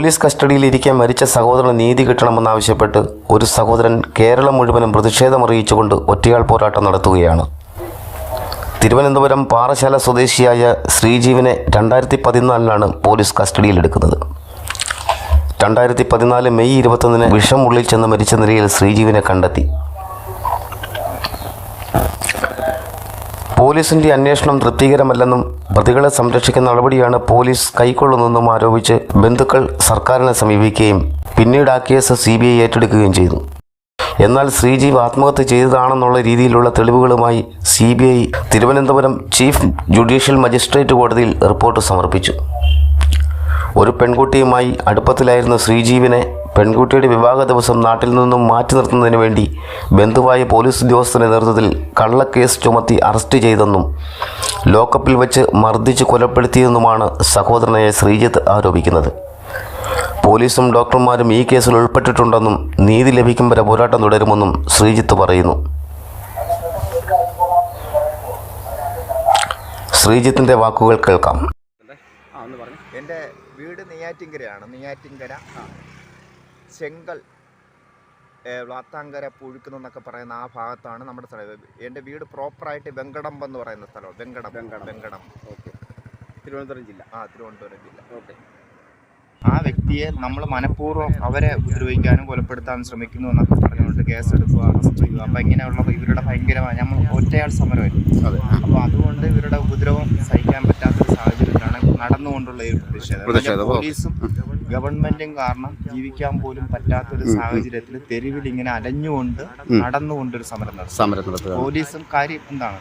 Police കസ്റ്റഡിയിലിരിക്കെ മരിച്ച സഹോദരന് നീതി കിട്ടണമെന്നാവശ്യപ്പെട്ട് ഒരു സഹോദരൻ കേരളം മുഴുവനും പ്രതിഷേധമറിയിച്ചുകൊണ്ട് ഒറ്റയാൾ പോരാട്ടം നടത്തുകയാണ്. തിരുവനന്തപുരം പാറശാല സ്വദേശിയായ ശ്രീജീവിനെ രണ്ടായിരത്തി പതിനാലിലാണ് പോലീസ് കസ്റ്റഡിയിലെടുക്കുന്നത്. രണ്ടായിരത്തി പതിനാല് മെയ് ഇരുപത്തൊന്നിന് വിഷം ഉള്ളിൽ ചെന്ന് മരിച്ച നിലയിൽ ശ്രീജീവിനെ കണ്ടെത്തി. പോലീസിന്റെ അന്വേഷണം തൃപ്തികരമല്ലെന്നും പ്രതികളെ സംരക്ഷിക്കുന്ന നടപടിയാണ് പോലീസ് കൈക്കൊള്ളുന്നതെന്നും ആരോപിച്ച് ബന്ധുക്കൾ സർക്കാരിനെ സമീപിക്കുകയും പിന്നീട് ആ കേസ് സി ബി ഐ ഏറ്റെടുക്കുകയും ചെയ്തു. എന്നാൽ ശ്രീജീവ് ആത്മഹത്യ ചെയ്തതാണെന്നുള്ള രീതിയിലുള്ള തെളിവുകളുമായി C B I Thiruvananthapuram chief judicial magistrate കോടതിയിൽ റിപ്പോർട്ട് സമർപ്പിച്ചു. ഒരു പെൺകുട്ടിയുമായി അടുപ്പത്തിലായിരുന്ന ശ്രീജീവിനെ പെൺകുട്ടിയുടെ വിവാഹ ദിവസം നാട്ടിൽ നിന്നും മാറ്റി നിർത്തുന്നതിന് വേണ്ടി ബന്ധുവായ പോലീസ് ഉദ്യോഗസ്ഥന്റെ നേതൃത്വത്തിൽ കള്ളക്കേസ് ചുമത്തി അറസ്റ്റ് ചെയ്തെന്നും ലോക്കപ്പിൽ വെച്ച് മർദ്ദിച്ച് കൊലപ്പെടുത്തിയെന്നുമാണ് സഹോദരനായ ശ്രീജിത്ത് ആരോപിക്കുന്നത്. പോലീസും ഡോക്ടർമാരും ഈ കേസിൽ ഉൾപ്പെട്ടിട്ടുണ്ടെന്നും നീതി ലഭിക്കും വരെ പോരാട്ടം തുടരുമെന്നും ശ്രീജിത്ത് പറയുന്നു. ശ്രീജിത്തിന്റെ വാക്കുകൾ കേൾക്കാം ആ ഒന്ന് പറഞ്ഞു എന്റെ വീട് നെയ്യാറ്റിൻകരയാണ്. നെയ്യാറ്റിൻകര ചെങ്കൽ വ്ളാത്താങ്കര പുഴുക്കുന്ന എന്നൊക്കെ പറയുന്ന ആ ഭാഗത്താണ് നമ്മുടെ സ്ഥലം. എന്റെ വീട് പ്രോപ്പറായിട്ട് വെങ്കടം എന്ന് പറയുന്ന സ്ഥലം വെങ്കടം വെങ്കടം. വെങ്കടം ഓക്കെ. തിരുവനന്തപുരം ജില്ല. ആ തിരുവനന്തപുരം ജില്ല. ഓക്കെ. ആ വ്യക്തിയെ നമ്മൾ മനഃപൂർവം അവരെ ഉപദ്രവിക്കാനും കൊലപ്പെടുത്താനും ശ്രമിക്കുന്നു എന്നൊക്കെ പറഞ്ഞുകൊണ്ട് കേസെടുക്കുക അറസ്റ്റ് ചെയ്യുക. അപ്പം ഇങ്ങനെയുള്ള ഇവരുടെ ഭയങ്കരമായ നമ്മൾ ഒറ്റയാൾ സമരമായിരുന്നു. അപ്പോൾ അതുകൊണ്ട് ഇവരുടെ ഉപദ്രവം സഹിക്കാൻ പറ്റാത്തൊരു സാഹചര്യത്തിലാണ് നടന്നുകൊണ്ടുള്ള ഈ പ്രതിഷേധം. പോലീസും ഗവൺമെന്റും കാരണം ജീവിക്കാൻ പോലും പറ്റാത്തൊരു സാഹചര്യത്തിൽ തെരുവിൽ ഇങ്ങനെ അലഞ്ഞുകൊണ്ട് നടന്നുകൊണ്ടൊരു സമരം നടത്തും. പോലീസും കാര്യം എന്താണ്?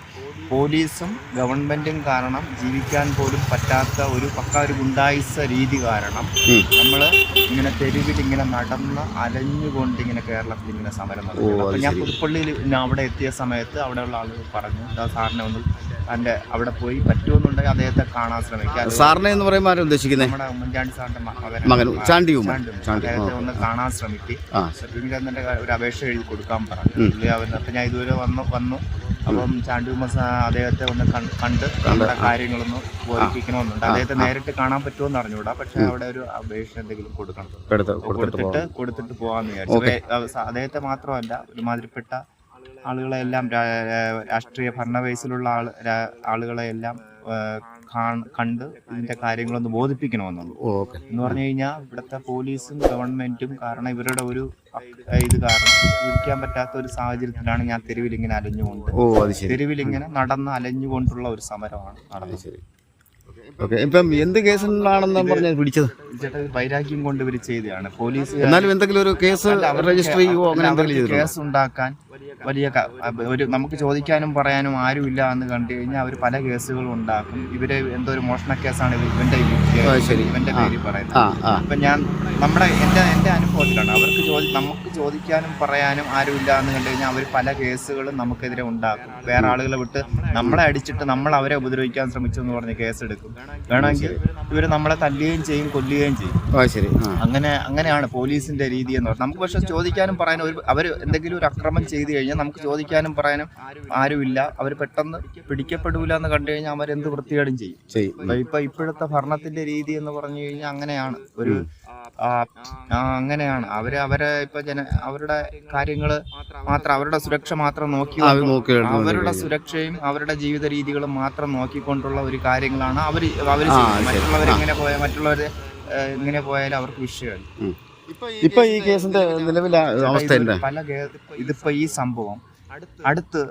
പോലീസും ഗവൺമെന്റും കാരണം ജീവിക്കാൻ പോലും പറ്റാത്ത ഒരു പക്ക ഒരു ഗുണ്ടായിസ രീതി കാരണം നമ്മൾ ഇങ്ങനെ തെരുവിൽ ഇങ്ങനെ നടന്ന് അലഞ്ഞുകൊണ്ട് ഇങ്ങനെ കേരളത്തിൽ ഇങ്ങനെ സമരം നടത്തി അപ്പൊ ഞാൻ. പുതുപ്പള്ളിയിൽ അവിടെ എത്തിയ സമയത്ത് അവിടെയുള്ള ആളുകൾ പറഞ്ഞു "ദാ സാറിനെ ഒന്ന് തന്റെ അവിടെ പോയി പറ്റുമെന്നുണ്ടെങ്കിൽ അദ്ദേഹത്തെ കാണാൻ ശ്രമിക്കുക അത് സാറിനെ എന്ന് പറയുമ്പോൾ ആരും ഉദ്ദേശിക്കുന്നത് നമ്മുടെ ഉമ്മൻചാണ്ടി സാറിന്റെ മകൻ ചാണ്ടി ഉമ്മൻ. അദ്ദേഹത്തെ ഒന്ന് കാണാൻ ശ്രമിക്കും. ആ. ഒരു അപേക്ഷ എഴുതി കൊടുക്കാൻ പറഞ്ഞു. അപ്പൊ ഞാൻ ഇതുവരെ വന്നു വന്നു. അപ്പം ചാണ്ടി ഉമ്മ സാ- അദ്ദേഹത്തെ ഒന്ന് കണ്ട് നമ്മുടെ കാര്യങ്ങളൊന്ന് ബോധിപ്പിക്കണമെന്നുണ്ട്. അദ്ദേഹത്തെ നേരിട്ട് കാണാൻ പറ്റുമെന്ന് അറിഞ്ഞൂടാ പക്ഷെ അവിടെ ഒരു അപേക്ഷ എന്തെങ്കിലും കൊടുക്കണം. കൊടുത്തിട്ട് കൊടുത്തിട്ട് പോകാമെന്ന് വിചാരിച്ചു. അദ്ദേഹത്തെ മാത്രമല്ല ഒരുമാതിരിപ്പെട്ട ആളുകളെല്ലാം രാ- രാഷ്ട്രീയ ഭരണവയസ്സിലുള്ള ആൾ ആളുകളെയെല്ലാം കണ്ട് ഇതിന്റെ കാര്യങ്ങളൊന്ന് ബോധിപ്പിക്കണമെന്നുള്ളൂ. എന്ന് പറഞ്ഞു കഴിഞ്ഞാൽ ഇവിടുത്തെ പോലീസും ഗവൺമെന്റും കാരണം ഇവരുടെ ഒരു ഇത് കാരണം ജീവിക്കാൻ പറ്റാത്ത ഒരു സാഹചര്യത്തിലാണ് ഞാൻ തെരുവിൽ ഇങ്ങനെ അലഞ്ഞുകൊണ്ട് ഇങ്ങനെ നടന്ന് അലഞ്ഞുകൊണ്ടുള്ള ഒരു സമരമാണ് നടന്നത്. ശരി. ഓക്കെ. ഇപ്പം എന്ത് കേസിലാണെന്ന് പറഞ്ഞാൽ പിടിച്ചത്? ചേട്ടാ ഇത് വൈരാഗ്യം കൊണ്ട് ഇവർ ചെയ്തതാണ്. പോലീസ് എന്നാലും എന്തെങ്കിലും ഒരു കേസ് രജിസ്റ്റർ ചെയ്യുവോ? അങ്ങനെ എന്തെങ്കിലും കേസ് ഉണ്ടാക്കാൻ വലിയ ക- ഒരു നമുക്ക് ചോദിക്കാനും പറയാനും ആരുമില്ല എന്ന് കണ്ടു കഴിഞ്ഞാൽ അവർ പല കേസുകളും ഉണ്ടാക്കും. ഇവർ എന്തോ ഒരു മോഷണ കേസാണ് ഇവർ ഇവന്റെ ആ, ശരി. ഇവന്റെ പേര് പറയുന്നത് ആ ആ. അപ്പൊ ഞാൻ നമ്മുടെ എന്റെ എന്റെ അനുഭവത്തിലാണ്. അവർക്ക് ചോദി നമുക്ക് ചോദിക്കാനും പറയാനും ആരുമില്ല എന്ന് കണ്ടു കഴിഞ്ഞാൽ അവർ പല കേസുകളും നമുക്കെതിരെ ഉണ്ടാക്കും. വേറെ ആളുകളെ വിട്ട് നമ്മളെ അടിച്ചിട്ട് നമ്മൾ അവരെ ഉപദ്രവിക്കാൻ ശ്രമിച്ചു എന്ന് പറഞ്ഞ് കേസെടുക്കും. വേണമെങ്കിൽ ഇവർ നമ്മളെ തല്ലുകയും ചെയ്യും കൊല്ലുകയും ചെയ്യും. ശരി. അങ്ങനെ അങ്ങനെയാണ് പോലീസിന്റെ രീതി എന്ന് പറഞ്ഞാൽ നമുക്ക് പക്ഷെ ചോദിക്കാനും പറയാനും ഒരു അവർ എന്തെങ്കിലും ഒരു അക്രമം ചെയ്തു കഴിഞ്ഞാൽ നമുക്ക് ചോദിക്കാനും പറയാനും ആരുമില്ല. അവർ പെട്ടെന്ന് പിടിക്കപ്പെടൂല എന്ന് കണ്ടു കഴിഞ്ഞാൽ അവരെന്ത് വൃത്തികേടും ചെയ്യും. ഇപ്പൊ ഇപ്പോഴത്തെ ഭരണത്തിന്റെ രീതി എന്ന് പറഞ്ഞു കഴിഞ്ഞാൽ അങ്ങനെയാണ്. ഒരു അങ്ങനെയാണ്. അവർ അവരെ ഇപ്പൊ ജന അവരുടെ കാര്യങ്ങൾ മാത്രം അവരുടെ സുരക്ഷ മാത്രം നോക്കി അവരുടെ സുരക്ഷയും അവരുടെ ജീവിത രീതികളും മാത്രം നോക്കിക്കൊണ്ടുള്ള ഒരു കാര്യങ്ങളാണ് അവർ അവർ മറ്റുള്ളവർ എങ്ങനെ പോയ മറ്റുള്ളവർ ഇങ്ങനെ പോയാലും അവർക്ക് വിഷയമാണ് ഉം. ഇപ്പൊ ഈ കേസിന്റെ നിലവിലെ അവസ്ഥ പല ഇതിപ്പോ ഈ സംഭവം അടുത്ത്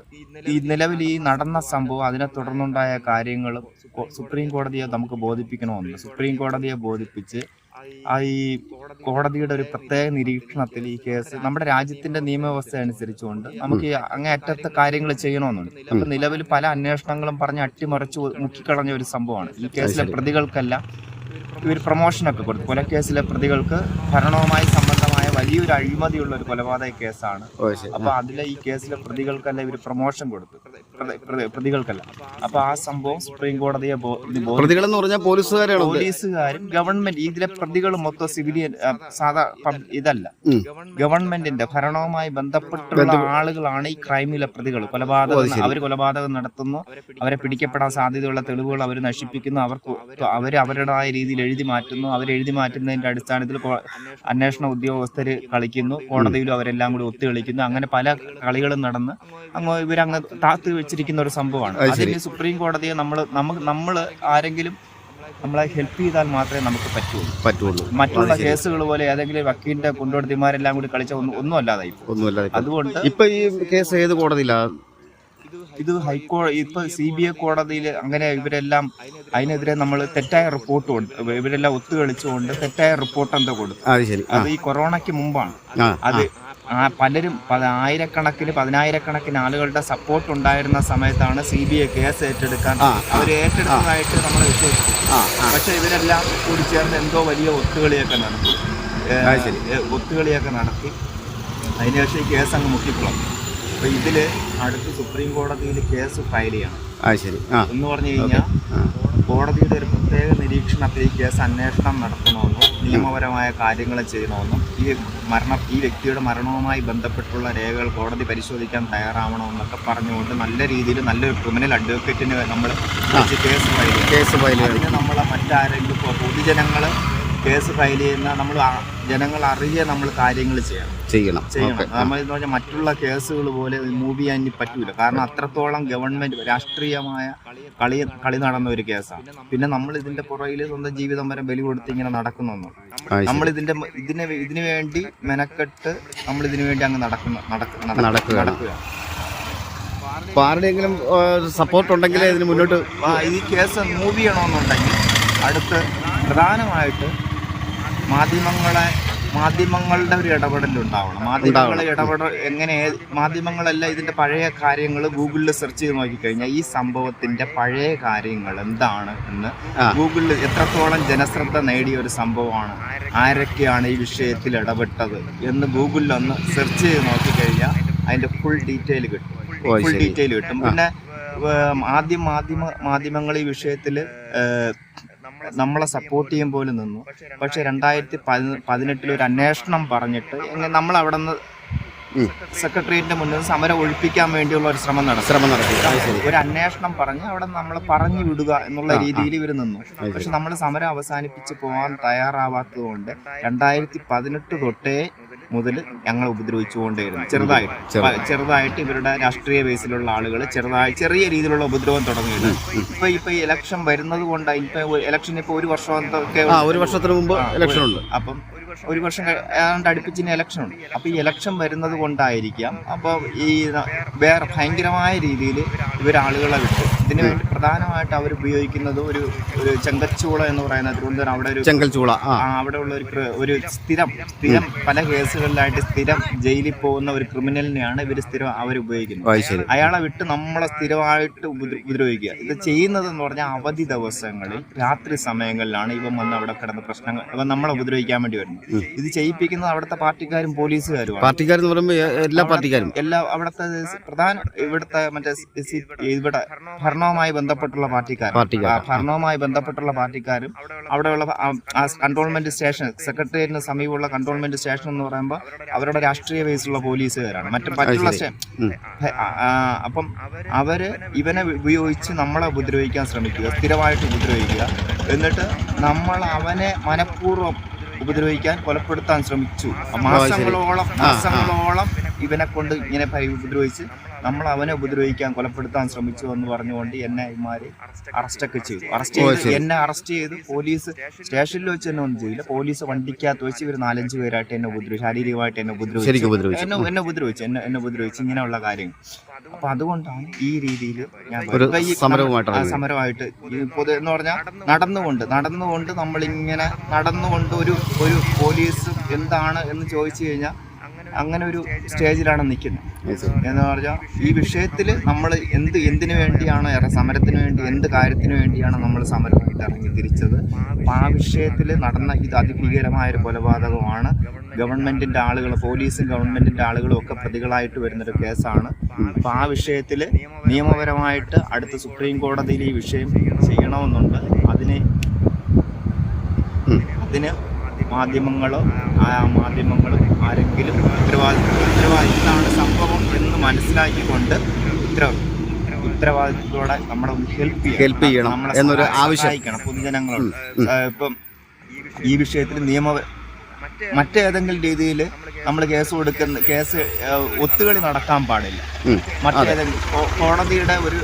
ഈ നിലവിൽ ഈ നടന്ന സംഭവം അതിനെ തുടർന്നുണ്ടായ കാര്യങ്ങളും സുപ്രീം കോടതിയെ നമുക്ക് ബോധിപ്പിക്കണമെന്ന് സുപ്രീം കോടതിയെ ബോധിപ്പിച്ച് ഈ കോടതിയുടെ ഒരു പ്രത്യേക നിരീക്ഷണത്തിൽ ഈ കേസ് നമ്മുടെ രാജ്യത്തിന്റെ നിയമവ്യവസ്ഥ അനുസരിച്ചുകൊണ്ട് നമുക്ക് അങ്ങേ അങ്ങേയറ്റത്തെ കാര്യങ്ങൾ ചെയ്യണമെന്നുണ്ട്. അപ്പൊ നിലവിൽ പല അന്വേഷണങ്ങളും പറഞ്ഞ് അട്ടിമറിച്ച് മുക്കിക്കളഞ്ഞ ഒരു സംഭവമാണ്. ഈ കേസിലെ പ്രതികൾക്കല്ല ഇവർ പ്രൊമോഷനൊക്കെ കൊടുത്തു. കൊലക്കേസിലെ പ്രതികൾക്ക് ഭരണവുമായി വലിയ വലിയൊരു അഴിമതിയുള്ള ഒരു കൊലപാതക കേസാണ്. അപ്പൊ അതിലെ ഈ കേസിലെ പ്രതികൾക്കല്ല ഇവർ പ്രൊമോഷൻ കൊടുത്തു പ്രതി- പ്രതി- പ്രതികൾക്കല്ല. അപ്പൊ ആ സംഭവം സുപ്രീം കോടതിയെ പ്രതികളെന്ന് പറഞ്ഞാൽ പോലീസുകാരാണ്. പോലീസുകാരും ഗവൺമെന്റ് ഇതിലെ പ്രതികൾ മൊത്തം സിവിലിയൻ സാധാ ഇതല്ല. ഗവൺമെന്റിന്റെ ഭരണവുമായി ബന്ധപ്പെട്ടുള്ള ആളുകളാണ് ഈ ക്രൈമിലെ പ്രതികൾ കൊലപാതകം അവർ കൊലപാതകം നടത്തുന്നു. അവരെ പിടിക്കപ്പെടാൻ സാധ്യതയുള്ള തെളിവുകൾ അവർ നശിപ്പിക്കുന്നു. അവർക്ക് അവർ അവരുടേതായ രീതിയിൽ എഴുതി മാറ്റുന്നു. അവർ എഴുതി മാറ്റുന്നതിന്റെ അടിസ്ഥാനത്തിൽ അന്വേഷണ ഉദ്യോഗസ്ഥർ കളിക്കുന്നു കോടതിയിലും അവരെല്ലാം കൂടി ഒത്തു കളിക്കുന്നു. അങ്ങനെ പല കളികളും നടന്ന് അങ്ങ് ഇവരങ്ങ് താത്ത് വെച്ചിരിക്കുന്ന ഒരു സംഭവമാണ്. അതിന് സുപ്രീം കോടതിയെ നമ്മൾ നമുക്ക് നമ്മൾ ആരെങ്കിലും നമ്മളെ ഹെൽപ്പ് ചെയ്താൽ മാത്രമേ നമുക്ക് പറ്റുള്ളൂ. പറ്റുള്ളൂ. മറ്റുള്ള കേസുകൾ പോലെ ഏതെങ്കിലും വക്കീലിന്റെ കൊണ്ടുകൊടുത്തിമാരെല്ലാം കൂടി കളിച്ച ഒന്നും ഒന്നും അല്ലാതായി അതുകൊണ്ട് ഇപ്പൊ ഈ കേസ് ഏത് കോടതിയിലാ? ഇത് ഹൈക്കോടതി ഇപ്പൊ സി ബി ഐ കോടതിയിൽ അങ്ങനെ ഇവരെല്ലാം അതിനെതിരെ നമ്മൾ തെറ്റായ റിപ്പോർട്ട് കൊണ്ട് ഇവരെല്ലാം ഒത്തുകളിച്ചുകൊണ്ട് തെറ്റായ റിപ്പോർട്ട് എന്താ കൊടുത്തു അത് ഈ കൊറോണയ്ക്ക് മുമ്പാണ്. അത് ആ പലരും പല ആയിരക്കണക്കിന് പതിനായിരക്കണക്കിന് ആളുകളുടെ സപ്പോർട്ട് ഉണ്ടായിരുന്ന സമയത്താണ് സി ബി ഐ കേസ് ഏറ്റെടുക്കാൻ അവർ ഏറ്റെടുത്തതായിട്ട് നമ്മൾ വിശ്വസിച്ചു. ആ പക്ഷെ ഇവരെല്ലാം കൂടി ചേർന്ന് എന്തോ വലിയ ഒത്തുകളിയൊക്കെ നടത്തി. ഒത്തുകളിയൊക്കെ നടത്തി. അതിനുശേഷം ഈ കേസ് അങ്ങ് മുക്കിക്കുളഞ്ഞു അപ്പൊ ഇതിൽ അടുത്ത് സുപ്രീം കോടതിയിൽ കേസ് ഫയൽ ചെയ്യണം. അത് ശരി. ആ. എന്ന് പറഞ്ഞു കഴിഞ്ഞാൽ കോടതിയുടെ ഒരു പ്രത്യേക നിരീക്ഷണത്തിൽ ഈ കേസ് അന്വേഷണം നടത്തണമെന്നും നിയമപരമായ കാര്യങ്ങൾ ചെയ്യണമെന്നും ഈ മരണം ഈ വ്യക്തിയുടെ മരണവുമായി ബന്ധപ്പെട്ടുള്ള രേഖകൾ കോടതി പരിശോധിക്കാൻ തയ്യാറാവണമെന്നൊക്കെ പറഞ്ഞുകൊണ്ട് നല്ല രീതിയിൽ നല്ലൊരു ക്രിമിനൽ അഡ്വക്കേറ്റിന് നമ്മൾ കേസ് ഫയൽ കേസ് ഫയൽ അതിന് നമ്മളെ മറ്റാരെങ്കിലും പൊതുജനങ്ങൾ കേസ് ഫയൽ ചെയ്യുന്ന നമ്മൾ ജനങ്ങൾ അറിയുക നമ്മൾ കാര്യങ്ങൾ ചെയ്യണം. ചെയ്യണം. ചെയ്യണം. നമ്മൾ എന്ന് പറഞ്ഞാൽ മറ്റുള്ള കേസുകൾ പോലെ മൂവ് ചെയ്യാൻ പറ്റൂല. കാരണം അത്രത്തോളം ഗവൺമെന്റ് രാഷ്ട്രീയമായ കളി കളി നടന്ന ഒരു കേസാണ്. പിന്നെ നമ്മൾ ഇതിന്റെ പുറകിൽ സ്വന്തം ജീവിതം വരെ ബലി കൊടുത്ത് ഇങ്ങനെ നടക്കുന്നു നമ്മൾ ഇതിന്റെ ഇതിന് ഇതിനു വേണ്ടി മെനക്കെട്ട് നമ്മൾ ഇതിനു വേണ്ടി അങ്ങ് നടക്കുന്ന നടക്കുക. നടക്കുകയാണ് ആരുടെയെങ്കിലും സപ്പോർട്ട് ഉണ്ടെങ്കിലേ ഇതിന് മുന്നോട്ട് ഈ കേസ് മൂവ് ചെയ്യണമെന്നുണ്ടെങ്കിൽ അടുത്ത് പ്രധാനമായിട്ട് മാധ്യമങ്ങളെ മാധ്യമങ്ങളുടെ ഒരു ഇടപെടൽ ഉണ്ടാവണം. മാധ്യമങ്ങളെ ഇടപെടൽ എങ്ങനെ മാധ്യമങ്ങളെല്ലാം ഇതിന്റെ പഴയ കാര്യങ്ങൾ ഗൂഗിളിൽ സെർച്ച് ചെയ്ത് നോക്കിക്കഴിഞ്ഞാൽ ഈ സംഭവത്തിന്റെ പഴയ കാര്യങ്ങൾ എന്താണ് എന്ന് ഗൂഗിളിൽ എത്രത്തോളം ജനശ്രദ്ധ നേടിയ ഒരു സംഭവമാണ് ആരൊക്കെയാണ് ഈ വിഷയത്തിൽ ഇടപെട്ടത് എന്ന് ഗൂഗിളിൽ ഒന്ന് സെർച്ച് ചെയ്ത് നോക്കിക്കഴിഞ്ഞാൽ അതിന്റെ ഫുൾ ഡീറ്റെയിൽ കിട്ടും. ഫുൾ. ഡീറ്റെയിൽ കിട്ടും. പിന്നെ ആദ്യം മാധ്യമ മാധ്യമങ്ങൾ ഈ വിഷയത്തിൽ നമ്മളെ സപ്പോർട്ട് ചെയ്യും പോലും നിന്നു. പക്ഷെ രണ്ടായിരത്തി പതിനെട്ടിൽ ഒരു അന്വേഷണം പറഞ്ഞിട്ട് എങ്ങനെ നമ്മൾ അവിടെ നിന്ന്. സെക്രട്ടേറിയറ്റിന്റെ മുന്നിൽ സമരം ഒഴിപ്പിക്കാൻ വേണ്ടിയുള്ള ഒരു ശ്രമം നടത്തി. ശ്രമം നടത്തി. ഒരു അന്വേഷണം പറഞ്ഞ് അവിടെ നമ്മൾ പറഞ്ഞു വിടുക എന്നുള്ള രീതിയിൽ ഇവർ നിന്നു. പക്ഷെ നമ്മൾ സമരം അവസാനിപ്പിച്ച് പോകാൻ തയ്യാറാവാത്തത് കൊണ്ട് രണ്ടായിരത്തി പതിനെട്ട് തൊട്ടേ മുതൽ ഞങ്ങൾ ഉപദ്രവിച്ചുകൊണ്ടേയിരുന്നു. ചെറുതായിട്ട്. ചെറുതായിട്ട്. ഇവരുടെ രാഷ്ട്രീയ ബേസിലുള്ള ആളുകൾ ചെറുതായി ചെറിയ രീതിയിലുള്ള ഉപദ്രവം തുടങ്ങിയിട്ടുണ്ട് ഇപ്പൊ ഇപ്പൊ ഇലക്ഷൻ വരുന്നത് കൊണ്ട് ഇപ്പൊ ഇലക്ഷൻ ഇപ്പൊ ഒരു വർഷം ഒരു വർഷത്തിന് മുമ്പ് ഇലക്ഷൻ ഉണ്ട്. അപ്പം ഒരു വർഷം ഏതാണ്ട് അടുപ്പിച്ചിന് ഇലക്ഷൻ ഉണ്ട്. അപ്പൊ ഈ ഇലക്ഷൻ വരുന്നത് കൊണ്ടായിരിക്കാം. അപ്പൊ ഈ വേറെ ഭയങ്കരമായ രീതിയിൽ ഇവരാളുകളെ വിട്ട് ഇതിനു വേണ്ടി പ്രധാനമായിട്ട് അവർ ഉപയോഗിക്കുന്നത് ഒരു ഒരു ചെങ്കച്ചൂള എന്ന് പറയുന്ന തിരുവനന്തപുരം അവിടെ ഒരു ചെങ്കൽച്ചൂള അവിടെ ഉള്ള ഒരു ഒരു സ്ഥിരം സ്ഥിരം പല കേസുകളിലായിട്ട് സ്ഥിരം ജയിലിൽ പോകുന്ന ഒരു ക്രിമിനലിനെയാണ് ഇവർ സ്ഥിരം അവർ ഉപയോഗിക്കുന്നത് അയാളെ വിട്ട് നമ്മളെ സ്ഥിരമായിട്ട് ഉപദ്ര- ഉപദ്രവിക്കുക. ഇത് ചെയ്യുന്നത് എന്ന് പറഞ്ഞാൽ അവധി ദിവസങ്ങളിൽ രാത്രി സമയങ്ങളിലാണ് ഇവൻ വന്ന് അവിടെ കിടന്ന പ്രശ്നങ്ങൾ ഇവൻ നമ്മളെ ഉപദ്രവിക്കാൻ വേണ്ടി വരുന്നത്. ഇത് ചെയ്യിപ്പിക്കുന്നത് അവിടുത്തെ പാർട്ടിക്കാരും പോലീസുകാരും പാർട്ടിക്കാരെന്ന് പറയുമ്പോൾ എല്ലാ പാർട്ടിക്കാരും. എല്ലാ അവിടുത്തെ പ്രധാന ഇവിടുത്തെ മറ്റേ ഇവിടെ ഇവിടെ ഭരണവുമായി ബന്ധപ്പെട്ടുള്ള പാർട്ടിക്കാർ. ഭരണവുമായി ബന്ധപ്പെട്ടുള്ള പാർട്ടിക്കാരും അവിടെയുള്ള കൺട്രോൾമെന്റ് സ്റ്റേഷൻ സെക്രട്ടേറിയറ്റിന് സമീപമുള്ള കൺട്രോൾമെന്റ് സ്റ്റേഷൻ എന്ന് പറയുമ്പോൾ അവരുടെ രാഷ്ട്രീയ ബേസിലുള്ള പോലീസുകാരാണ്. മറ്റു മറ്റുള്ള അപ്പം അവർ ഇവനെ ഉപയോഗിച്ച് നമ്മളെ ഉപദ്രവിക്കാൻ ശ്രമിക്കുക സ്ഥിരമായിട്ട് ഉപദ്രവിക്കുക. എന്നിട്ട് നമ്മൾ അവനെ മനഃപൂർവം ഉപദ്രവിക്കാൻ കൊലപ്പെടുത്താൻ ശ്രമിച്ചു. മാസങ്ങളോളം മാസങ്ങളോളം ഇവനെ കൊണ്ട് ഇങ്ങനെ ഉപദ്രവിച്ച് നമ്മൾ അവനെ ഉപദ്രവിക്കാൻ കൊലപ്പെടുത്താൻ ശ്രമിച്ചു എന്ന് പറഞ്ഞുകൊണ്ട് എന്നെ ഇമാര് അറസ്റ്റൊക്കെ ചെയ്തു. അറസ്റ്റ് ചെയ്ത് എന്നെ അറസ്റ്റ് ചെയ്ത് പോലീസ് സ്റ്റേഷനിൽ വെച്ച് തന്നെ ഒന്നും ചെയ്യില്ല. പോലീസ് വണ്ടിക്കകത്ത് വെച്ച് ഇവർ നാലഞ്ച് പേരായിട്ട് എന്നെ ഉപദ്രവിച്ചു ശാരീരികമായിട്ട് എന്നെ ഉപദ്രവിച്ചു. എന്നെ എന്നെ ഉപദ്രവിച്ചു എന്നെ എന്നെ ഉപദ്രവിച്ചു. ഇങ്ങനെയുള്ള കാര്യങ്ങൾ. അപ്പൊ അതുകൊണ്ടാണ് ഈ രീതിയിൽ ഞാൻ സമരമായിട്ട് പൊതു എന്ന് പറഞ്ഞാൽ നടന്നുകൊണ്ട് നടന്നുകൊണ്ട് നമ്മളിങ്ങനെ നടന്നുകൊണ്ട് ഒരു ഒരു പോലീസ് എന്താണ് എന്ന് ചോദിച്ചു കഴിഞ്ഞാൽ അങ്ങനെ ഒരു സ്റ്റേജിലാണ് നിൽക്കുന്നത്. എന്ന് പറഞ്ഞാൽ ഈ വിഷയത്തിൽ നമ്മൾ എന്ത് എന്തിനു വേണ്ടിയാണോ ഇറ സമരത്തിന് വേണ്ടി എന്ത് കാര്യത്തിന് വേണ്ടിയാണ് നമ്മൾ സമരം ഇറങ്ങി തിരിച്ചത്? അപ്പം ആ വിഷയത്തിൽ നടന്ന ഇത് അതിഭീകരമായ ഒരു കൊലപാതകമാണ്. ഗവൺമെന്റിന്റെ ആളുകൾ പോലീസും ഗവൺമെന്റിന്റെ ആളുകളും ഒക്കെ പ്രതികളായിട്ട് വരുന്നൊരു കേസാണ്. അപ്പൊ ആ വിഷയത്തിൽ നിയമപരമായിട്ട് അടുത്ത സുപ്രീം കോടതിയിൽ ഈ വിഷയം ചെയ്യണമെന്നുണ്ട്. അതിന് അതിന് മാധ്യമങ്ങളോ ആ മാധ്യമങ്ങളും ആരെങ്കിലും ഉത്തരവാദിത്വം ഉത്തരവാദിത്തമാണ് സംഭവം എന്ന് മനസ്സിലാക്കിക്കൊണ്ട് ഉത്തര ഉത്തരവാദിത്തത്തോടെ നമ്മളെ ഹെൽപ്പ് ഹെൽപ്പ് ചെയ്യണം എന്നൊരു ആവശ്യം. പൊതുജനങ്ങളോട് ഇപ്പം ഈ വിഷയത്തിൽ നിയമ മറ്റേതെങ്കിലും രീതിയിൽ നമ്മൾ കേസ് കൊടുക്കുന്ന കേസ് ഒത്തുകളി നടക്കാൻ പാടില്ല. മറ്റേതെങ്കിലും കോടതിയുടെ ഒരു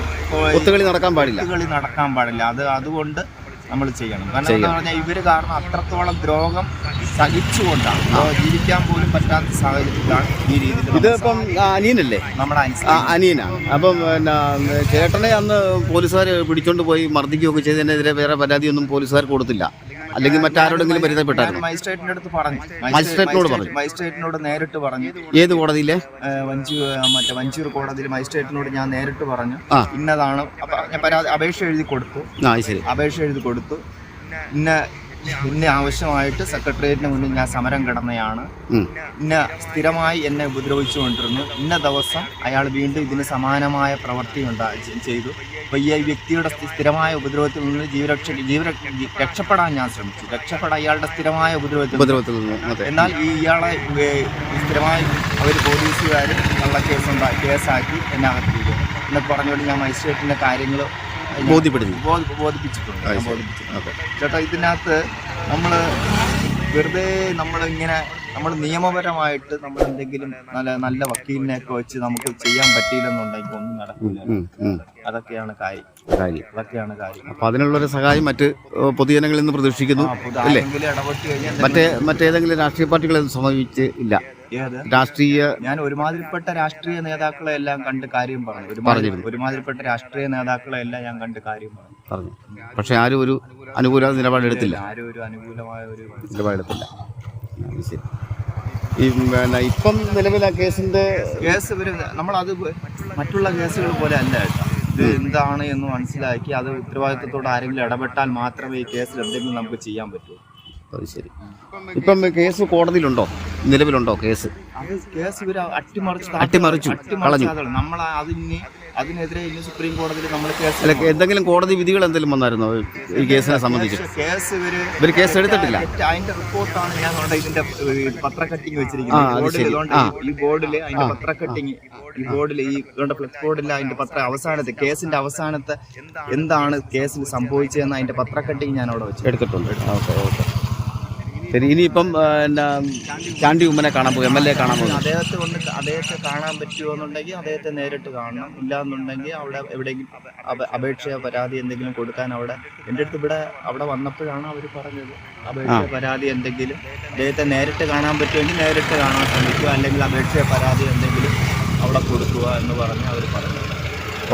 ഒത്തുകളി നടക്കാൻ പാടില്ല. ഒത്തുകളി നടക്കാൻ പാടില്ല. അത് അതുകൊണ്ട് നമ്മൾ ചെയ്യണം. കാരണം പറഞ്ഞാൽ ഇവർ കാരണം അത്രത്തോളം ദ്രോഹം സഹിച്ചുകൊണ്ടാണ്. ജീവിക്കാൻ പോലും പറ്റാത്ത സാഹചര്യത്തിലാണ് ഈ രീതിയിൽ ഇതിപ്പം അനിയനല്ലേ? നമ്മുടെ അനിയനാണ് അപ്പം പിന്നെ ചേട്ടനെ അന്ന് പോലീസുകാർ പിടിച്ചോണ്ട് പോയി മർദ്ദിക്കുകയൊക്കെ ചെയ്തതിനെതിരെ വേറെ പരാതിയൊന്നും പോലീസുകാർ കൊടുത്തില്ല. അല്ലെങ്കിൽ മറ്റാരോടെങ്കിലും പരിതപ്പെട്ടായിരുന്നു മജിസ്ട്രേറ്റിന്റെ അടുത്ത് പറഞ്ഞു. മജിസ്ട്രേറ്റിനോട് പറഞ്ഞു. മജിസ്ട്രേറ്റിനോട് നേരിട്ട് പറഞ്ഞു. ഏത് കോടതിയിലെ? മറ്റേ വഞ്ചൂർ കോടതിയിൽ മജിസ്ട്രേറ്റിനോട് ഞാൻ നേരിട്ട് പറഞ്ഞു. ഇന്നതാണ്. ഞാൻ പരാതി അപേക്ഷ എഴുതി കൊടുത്തു. ശരി. അപേക്ഷ എഴുതി കൊടുത്തു. ഇന്ന ഇന്ന ആവശ്യമായിട്ട് സെക്രട്ടേറിയറ്റിന് മുന്നിൽ ഞാൻ സമരം കിടന്നയാണ്. ഇന്ന സ്ഥിരമായി എന്നെ ഉപദ്രവിച്ചുകൊണ്ടിരുന്നു. ഇന്ന ദിവസം അയാൾ വീണ്ടും ഇതിന് സമാനമായ പ്രവൃത്തി ഉണ്ടാ ചെയ്തു. അപ്പോൾ ഈ വ്യക്തിയുടെ സ്ഥിരമായ ഉപദ്രവത്തിൽ നിന്ന് ജീവരക്ഷ ജീവ രക്ഷപ്പെടാൻ ഞാൻ ശ്രമിച്ചു. രക്ഷപ്പെടാൻ അയാളുടെ സ്ഥിരമായ ഉപദ്രവത്തിൽ നിന്ന്. ഉപദ്രവത്തിൽ നിന്ന്. എന്നാൽ ഈ ഇയാളെ സ്ഥിരമായി അവർ പോലീസുകാർ കേസുണ്ടാക്കി കേസാക്കി എന്നെ അകത്തിരിക്കും എന്നൊക്കെ പറഞ്ഞുകൊണ്ട് ഞാൻ മജിസ്ട്രേറ്റിന്റെ കാര്യങ്ങൾ ബോധ്യപ്പെടുത്തി. ബോധിപ്പിച്ചിട്ടുണ്ട്. ചേട്ടാ ഇതിനകത്ത് നമ്മൾ വെറുതെ നമ്മളിങ്ങനെ നമ്മൾ നിയമപരമായിട്ട് നമ്മൾ എന്തെങ്കിലും നല്ല നല്ല വക്കീലിനെ ഒക്കെ വെച്ച് നമുക്ക് ചെയ്യാൻ പറ്റിയില്ലെന്നുണ്ടെങ്കിൽ ഒന്നും നടക്കില്ല. അതൊക്കെയാണ് കാര്യം. അതൊക്കെയാണ് കാര്യം. അപ്പൊ അതിനുള്ളൊരു സഹായം മറ്റ് പൊതുജനങ്ങളിൽ നിന്ന് പ്രതീക്ഷിക്കുന്നു. ഇടപെട്ട് കഴിഞ്ഞാൽ മറ്റേ മറ്റേതെങ്കിലും രാഷ്ട്രീയ പാർട്ടികളെ സമീപിച്ച് ഇല്ല. രാഷ്ട്രീയ ഞാൻ ഒരുമാതിരിപ്പെട്ട രാഷ്ട്രീയ നേതാക്കളെ എല്ലാം കണ്ട് കാര്യം പറഞ്ഞു. പറഞ്ഞു ഒരുമാതിരിപ്പെട്ട രാഷ്ട്രീയ നേതാക്കളെ എല്ലാം ഞാൻ കണ്ട് കാര്യം പറഞ്ഞു. പറഞ്ഞു. പക്ഷെ ആരും ഒരു അനുകൂല നിലപാടെടുത്തില്ല ആരും ഒരു അനുകൂലമായ ഒരു നിലപാടെടുത്തില്ല ശരി. ഈ പിന്നെ ഇപ്പം നിലവിൽ ആ കേസിന്റെ കേസ് ഇവർ നമ്മളത് മറ്റുള്ള കേസുകൾ പോലെ അല്ല കേട്ടോ. ഇത് എന്താണ് എന്ന് മനസ്സിലാക്കി അത് ഉത്തരവാദിത്തത്തോടെ ആരെങ്കിലും ഇടപെട്ടാൽ മാത്രമേ ഈ കേസിൽ എന്തെങ്കിലും നമുക്ക് ചെയ്യാൻ പറ്റൂ. അത് ശരി. ഇപ്പം കേസ് കോടതിയിലുണ്ടോ? നിലവിലുണ്ടോ കേസ്? അത് കേസ് ഇവർ അട്ടിമറിച്ച് അട്ടിമറിച്ചു, കളഞ്ഞു. നമ്മൾ അതിന് അതിനെതിരെ ഇനി സുപ്രീം കോടതിയിൽ നമ്മൾ കേസ് അല്ല എന്തെങ്കിലും കോടതി വിധികൾ എന്തെങ്കിലും വന്നായിരുന്നോ ഈ കേസിനെ സംബന്ധിച്ച്? കേസ് ഇവർ ഇവർ കേസ് എടുത്തിട്ടില്ല. അതിന്റെ റിപ്പോർട്ടാണ് ഞാൻ കൊണ്ട് ഇതിന്റെ പത്രക്കട്ടിങ് വെച്ചിരിക്കുന്നത്. ഈ ബോർഡിൽ അതിന്റെ പത്രക്കട്ടിങ് ഈ ബോർഡിൽ ഈ ഫ്ലെക്സ് ബോർഡിൽ അതിന്റെ പത്ര അവസാനത്തെ കേസിന്റെ അവസാനത്തെ എന്താണ് കേസിൽ സംഭവിച്ചതെന്ന് അതിന്റെ പത്രക്കട്ടിങ് ഞാൻ അവിടെ വെച്ചു എടുത്തിട്ടുണ്ട്. Okay okay. ശരി ഇനിയിപ്പം എന്നാ ചാണ്ടി ഉമ്മനെ കാണാൻ പോകും എം എൽ എ കാണാൻ പോകും. അദ്ദേഹത്തെ ഒന്ന് അദ്ദേഹത്തെ കാണാൻ പറ്റുമോ എന്നുണ്ടെങ്കിൽ അദ്ദേഹത്തെ നേരിട്ട് കാണണം. ഇല്ലാന്നുണ്ടെങ്കിൽ അവിടെ എവിടെയെങ്കിലും അപേക്ഷ അപേക്ഷയോ പരാതി എന്തെങ്കിലും കൊടുക്കാൻ അവിടെ എന്റെ അടുത്ത് ഇവിടെ അവിടെ വന്നപ്പോഴാണ് അവർ പറഞ്ഞത്. അപേക്ഷ പരാതി എന്തെങ്കിലും അദ്ദേഹത്തെ നേരിട്ട് കാണാൻ പറ്റുമെങ്കിൽ നേരിട്ട് കാണാൻ ശ്രമിക്കുക അല്ലെങ്കിൽ അപേക്ഷയോ പരാതി എന്തെങ്കിലും അവിടെ കൊടുക്കുക എന്ന് പറഞ്ഞ് അവർ പറഞ്ഞു.